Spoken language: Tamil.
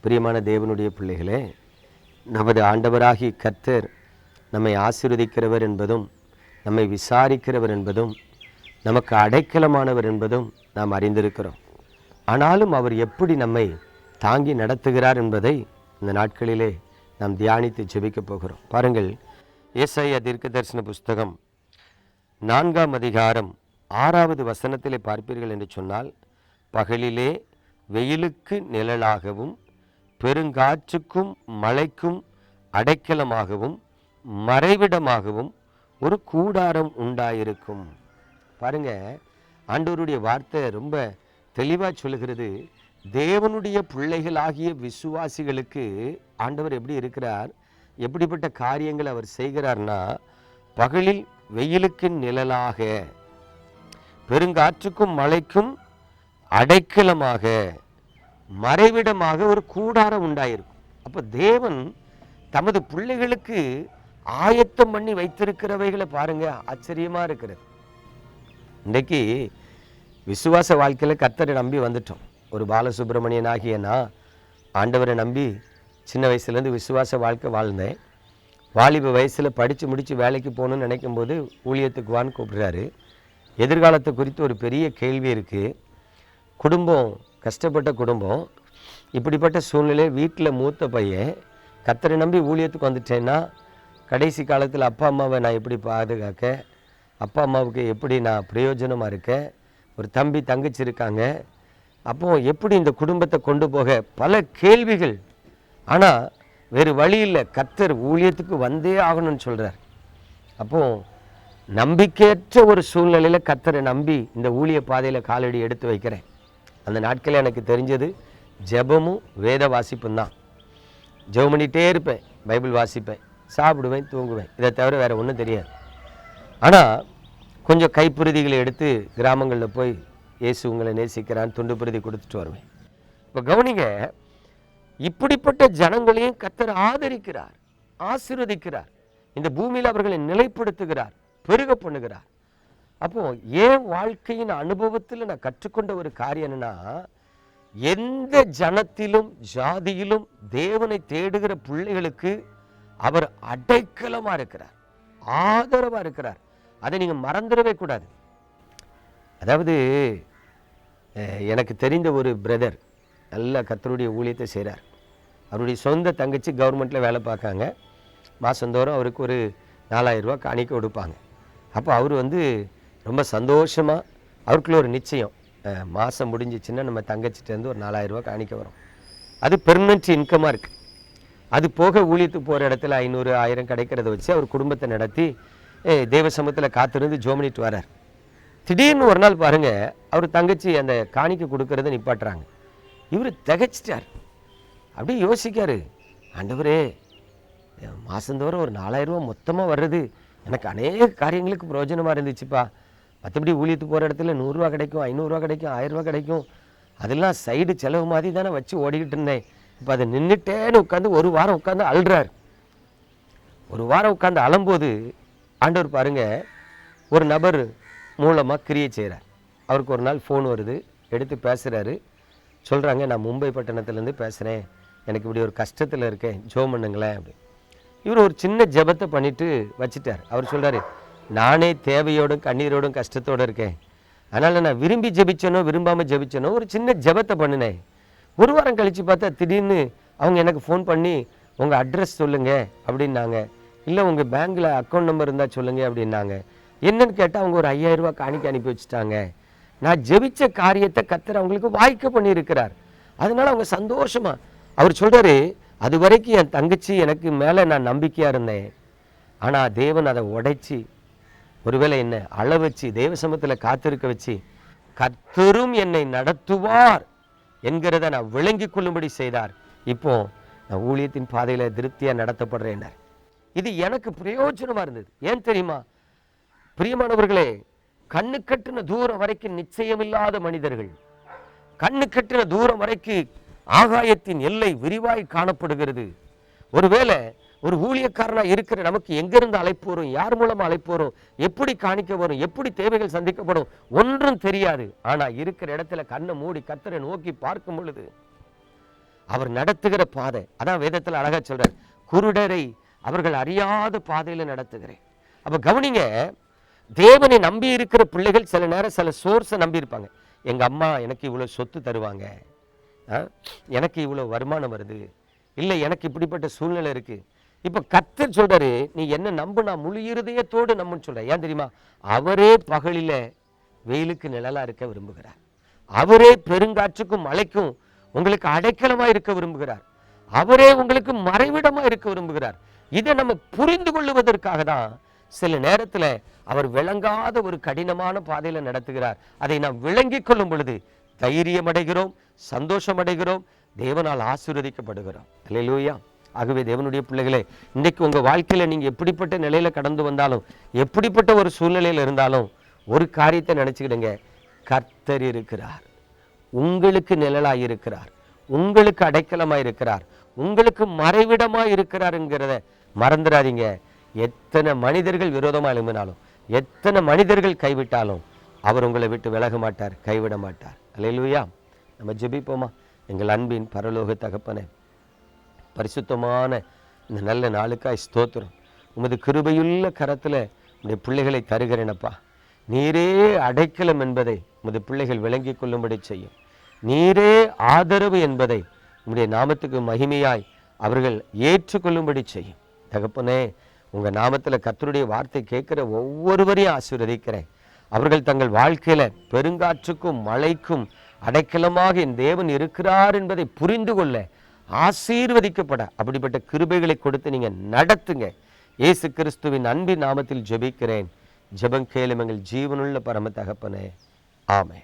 பிரியமான தேவனுடைய பிள்ளைகளே நமது ஆண்டவராகி கர்த்தர் நம்மை ஆசீர்வதிக்கிறவர் என்பதும் நம்மை விசாரிக்கிறவர் என்பதும் நமக்கு அடைக்கலமானவர் என்பதும் நாம் அறிந்திருக்கிறோம். ஆனாலும் அவர் எப்படி நம்மை தாங்கி நடத்துகிறார் என்பதை இந்த நாட்களிலே நாம் தியானித்து ஜெபிக்கப் போகிறோம். பாருங்கள் ஏசாயா தீர்க்க தரிசன புஸ்தகம் நான்காம் அதிகாரம் ஆறாவது வசனத்திலே பார்ப்பீர்கள் என்று சொன்னால் பகலிலே வெயிலுக்கு நிழலாகவும் பெருங்காற்றுக்கும் மழைக்கும் அடைக்கலமாகவும் மறைவிடமாகவும் ஒரு கூடாரம் உண்டாயிருக்கும். பாருங்க ஆண்டவருடைய வார்த்தை ரொம்ப தெளிவாக சொல்லுகிறது. தேவனுடைய பிள்ளைகளாகிய விசுவாசிகளுக்கு ஆண்டவர் எப்படி இருக்கிறார்? எப்படிப்பட்ட காரியங்களை அவர் செய்கிறார்னா பகலில் வெயிலுக்கு நிழலாக பெருங்காற்றுக்கும் மழைக்கும் அடைக்கலமாக மறைவிடமாக ஒரு கூடாரம் உண்டாயிருக்கும். அப்போ தேவன் தமது பிள்ளைகளுக்கு ஆயத்தம் பண்ணி வைத்திருக்கிறவைகளை பாருங்க ஆச்சரியமாக இருக்கிறது. இன்றைக்கு விசுவாச வாழ்க்கையில் கர்த்தரை நம்பி வந்துட்டோம். ஒரு பாலசுப்ரமணியன் ஆகிய நான் ஆண்டவரை நம்பி சின்ன வயசுலேருந்து விசுவாச வாழ்க்கை வாழ்ந்தேன். வாலிப வயசில் படித்து முடித்து வேலைக்கு போகணும்னு நினைக்கும் போது ஊழியத்துக்கு வான்னு கூப்பிடுறாரு. எதிர்காலத்தை குறித்து ஒரு பெரிய கேள்வி இருக்குது குடும்பம் கஷ்டப்பட்ட குடும்பம் இப்படிப்பட்ட சூழ்நிலை வீட்டில் மூத்த பையன் கத்தரை நம்பி ஊழியத்துக்கு வந்துட்டேன்னா கடைசி காலத்தில் அப்பா அம்மாவை நான் எப்படி பாதுகாக்க அப்பா அம்மாவுக்கு எப்படி நான் பிரயோஜனமாக இருக்க ஒரு தம்பி தங்கச்சி இருக்காங்க அப்போ எப்படி இந்த குடும்பத்தை கொண்டு போக? பல கேள்விகள். ஆனால் வேறு வழி இல்லை. கத்தர் ஊழியத்துக்கு வந்தே ஆகணும்னு சொல்கிறார் அப்போ நம்பிக்கையற்ற ஒரு சூழ்நிலையில் கத்தரை நம்பி இந்த ஊழிய பாதையில் காலடி எடுத்து வைக்கிறேன். அந்த நாட்களில் எனக்கு தெரிஞ்சது ஜெபமும் வேத வாசிப்பும் தான். ஜெபம் பண்ணிகிட்டே இருப்பேன் பைபிள் வாசிப்பேன் சாப்பிடுவேன் தூங்குவேன். இதை தவிர வேறு ஒன்றும் தெரியாது. ஆனால் கொஞ்சம் கைப்பிரதிகளை எடுத்து கிராமங்களில் போய் இயேசு உங்களை நேசிக்கிறான் துண்டு பிரதி கொடுத்துட்டு வருவேன். இப்போ கவனிங்க இப்படிப்பட்ட ஜனங்களையும் கத்தர் ஆதரிக்கிறார் ஆசீர்வதிக்கிறார். இந்த பூமியில் அவர்களை நிலைப்படுத்துகிறார் பெருக பண்ணுகிறார். அப்போ என் வாழ்க்கையின் அனுபவத்தில் நான் கற்றுக்கொண்ட ஒரு காரியம் என்னன்னா எந்த ஜனத்திலும் ஜாதியிலும் தேவனை தேடுகிற பிள்ளைகளுக்கு அவர் அடைக்கலமா இருக்கிறார் ஆதரவா இருக்கிறார். அதை நீங்க மறந்துடவே கூடாது. அதாவது எனக்கு தெரிந்த ஒரு பிரதர் நல்ல கத்தருடைய ஊழியத்தை செய்கிறார் அவருடைய சொந்த தங்கச்சி கவர்மெண்ட்டில் வேலை பார்க்காங்க. மாதந்தோறும் அவருக்கு ஒரு நாலாயிரம் காணிக்க கொடுப்பாங்க. அப்போ அவர் வந்து ரொம்ப சந்தோஷமாக அவருக்குள்ள ஒரு நிச்சயம். மாதம் முடிஞ்சிச்சுன்னா நம்ம தங்கச்சிட்டேருந்து ஒரு நாலாயிரம் காணிக்க வரும். அது பெர்மனெண்ட் இன்கமாக இருக்குது அது போக ஊழியத்துக்கு போகிற இடத்துல ஐநூறு ஆயிரம் கிடைக்கிறத வச்சு அவர் குடும்பத்தை நடத்தி அஹ், தேவ சமூகத்தில் காத்திருந்து ஜோமனிட்டு வரார். திடீர்னு ஒரு நாள் பாருங்கள் அவர் தங்கச்சி அந்த காணிக்க கொடுக்கறத நிப்பாட்டுறாங்க. இவர் திகைச்சிட்டார். அப்படியே யோசிக்காரு ஆண்டவரே மாதந்தோறும் ஒரு நாலாயிரம் மொத்தமாக வர்றது எனக்கு அநேக காரியங்களுக்கு பிரயோஜனமாக இருந்துச்சுப்பா. மற்றபடி ஊழியத்துக்கு போகிற இடத்துல நூறுரூவா கிடைக்கும் ஐநூறுரூவா கிடைக்கும் ஆயிரரூவா கிடைக்கும். அதெல்லாம் சைடு செலவு மாதிரி தானே வச்சு ஓடிக்கிட்டு இருந்தேன். இப்போ அதை நின்றுட்டேன்னு உட்காந்து ஒரு வாரம் உட்காந்து அழுறார். ஒரு வாரம் உட்காந்து அழும்போது ஆண்டவர் பாருங்க ஒரு நபர் மூலமாக கிரியை செய்கிறார் அவருக்கு ஒரு நாள் ஃபோன் வருது எடுத்து பேசுகிறாரு சொல்கிறாங்க நான் மும்பை பட்டணத்துலேருந்து பேசுகிறேன் எனக்கு இப்படி ஒரு கஷ்டத்தில் இருக்கேன். ஜோ பண்ணுங்களேன் அப்படி இவர் ஒரு சின்ன ஜபத்தை பண்ணிட்டு வச்சுட்டார். அவர் சொல்றாரு நானே தேவையோடும் கண்ணீரோடும் கஷ்டத்தோடு இருக்கேன். அதனால் நான் விரும்பி ஜெபிச்சனோ விரும்பாமல் ஜெபிச்சனோ ஒரு சின்ன ஜெபத்தை பண்ணினேன். ஒரு வாரம் கழித்து பார்த்தா திடீர்னு அவங்க எனக்கு ஃபோன் பண்ணி உங்கள் அட்ரஸ் சொல்லுங்கள் அப்படின்னாங்க. இல்லை உங்கள் பேங்க்கில் அக்கௌண்ட் நம்பர் இருந்தால் சொல்லுங்கள் அப்படின்னாங்க. என்னன்னு கேட்டால் அவங்க ஒரு ஐயாயிரரூபா காணிக்க அனுப்பி வச்சுட்டாங்க. நான் ஜெபிச்ச காரியத்தை கத்தர் அவங்களுக்கு வாய்க்க பண்ணியிருக்கிறார். அதனால அவங்க சந்தோஷமாக அவர் சொல்கிறாரு அது வரைக்கும் என் தங்கச்சி எனக்கு மேலே நான் நம்பிக்கையாக இருந்தேன். ஆனால் தேவன் அதை உடைச்சி ஒருவேளை என்ன அள வச்சு தேவ காத்திருக்க வச்சு கத்தரும் என்னை நடத்துவார் என்கிறத நான் விளங்கிக் கொள்ளும்படி செய்தார். இப்போ நான் ஊழியத்தின் பாதையில் திருப்தியாக நடத்தப்படுறேன்னார் இது எனக்கு பிரயோஜனமாக இருந்தது. ஏன் தெரியுமா? பிரியமானவர்களே கண்ணு கட்டின தூரம் வரைக்கும் நிச்சயமில்லாத மனிதர்கள் கண்ணு கட்டின தூரம் வரைக்கும் ஆகாயத்தின் எல்லை விரிவாய் காணப்படுகிறது. ஒருவேளை ஒரு ஊழியக்காரனாக இருக்கிற நமக்கு எங்கிருந்து அழைப்பு வரும்? யார் மூலமா அழைப்பு வரும்? எப்படி காணிக்க வரும்? எப்படி தேவைகள் சந்திக்கப்படும்? ஒன்றும் தெரியாது. ஆனா இருக்கிற இடத்துல கண்ணை மூடி கத்தரை நோக்கி பார்க்கும் பொழுது அவர் நடத்துகிற பாதை அதான் வேதத்தில் அழகா சொல்றார் குருடரை அவர்கள் அறியாத பாதையில நடத்துகிறேன். அப்போ கவனிங்க தேவனை நம்பி இருக்கிற பிள்ளைகள் சில நேரம் சில சோர்ஸை நம்பி இருப்பாங்க. எங்க அம்மா எனக்கு இவ்வளவு சொத்து தருவாங்க. ஆ? எனக்கு இவ்வளவு வருமானம் வருது. இல்லை எனக்கு இப்படிப்பட்ட சூழ்நிலை இருக்கு. இப்ப கத்தர் சொல்றாரு நீ என்ன நம்புனா முழு இருதயத்தோடு நம்புன்னு சொல்ற. ஏன் தெரியுமா? அவரே பகலில வெயிலுக்கு நிழலா இருக்க விரும்புகிறார். அவரே பெருங்காற்றுக்கும் மழைக்கும் உங்களுக்கு அடைக்கலமா இருக்க விரும்புகிறார். அவரே உங்களுக்கு மறைவிடமா இருக்க விரும்புகிறார். இதை நம்ம புரிந்து கொள்ளுவதற்காக தான் சில நேரத்துல அவர் விளங்காத ஒரு கடினமான பாதையில நடத்துகிறார். அதை நாம் விளங்கிக் கொள்ளும் பொழுது தைரியம் அடைகிறோம் சந்தோஷம் அடைகிறோம் தேவனால் ஆசீர்வதிக்கப்படுகிறோம். அல்லேலூயா ஆகவே தேவனுடைய பிள்ளைகளே இன்னைக்கு உங்க வாழ்க்கையில நீங்க எப்படிப்பட்ட நிலையில கடந்து வந்தாலும் எப்படிப்பட்ட ஒரு சூழ்நிலையில் இருந்தாலும் ஒரு காரியத்தை நினச்சிக்கிடுங்க. கர்த்தர் இருக்கிறார். உங்களுக்கு நிழலாக இருக்கிறார். உங்களுக்கு அடைக்கலமாக இருக்கிறார். உங்களுக்கு மறைவிடமாக இருக்கிறாருங்கிறத மறந்துடாதீங்க. எத்தனை மனிதர்கள் விரோதமா எழும்பினாலும் எத்தனை மனிதர்கள் கைவிட்டாலும் அவர் உங்களை விட்டு விலக மாட்டார் கைவிட மாட்டார். அல்லையா நம்ம ஜெபிப்போமா? எங்கள் அன்பின் பரலோக தகப்பனே பரிசுத்தமான இந்த நல்ல நாளுக்காய் ஸ்தோத்திரம். உமது கிருபையுள்ள கரத்தில் உடைய பிள்ளைகளை தருகிறேனப்பா. நீரே அடைக்கலம் என்பதை உமது பிள்ளைகள் விளங்கிக் கொள்ளும்படி செய்யும். நீரே ஆதரவு என்பதை உம்முடைய நாமத்துக்கு மகிமையாய் அவர்கள் ஏற்றுக்கொள்ளும்படி செய்யும். தகப்பனே உங்கள் நாமத்தில் கத்தருடைய வார்த்தை கேட்குற ஒவ்வொருவரையும் ஆசீர்வதிக்கிறேன். அவர்கள் தங்கள் வாழ்க்கையில் பெருங்காற்றுக்கும் மழைக்கும் அடைக்கலமாக என் தேவன் இருக்கிறார் என்பதை புரிந்து கொள்ள ஆசீர்வதிக்கப்பட. அப்படிப்பட்ட கிருபைகளை கொடுத்து நீங்கள் நடத்துங்க. இயேசு கிறிஸ்துவின் அன்பின் நாமத்தில் ஜெபிக்கிறேன். ஜெபம் கேளும் எங்கள் ஜீவனுள்ள பரம தகப்பனே. ஆமே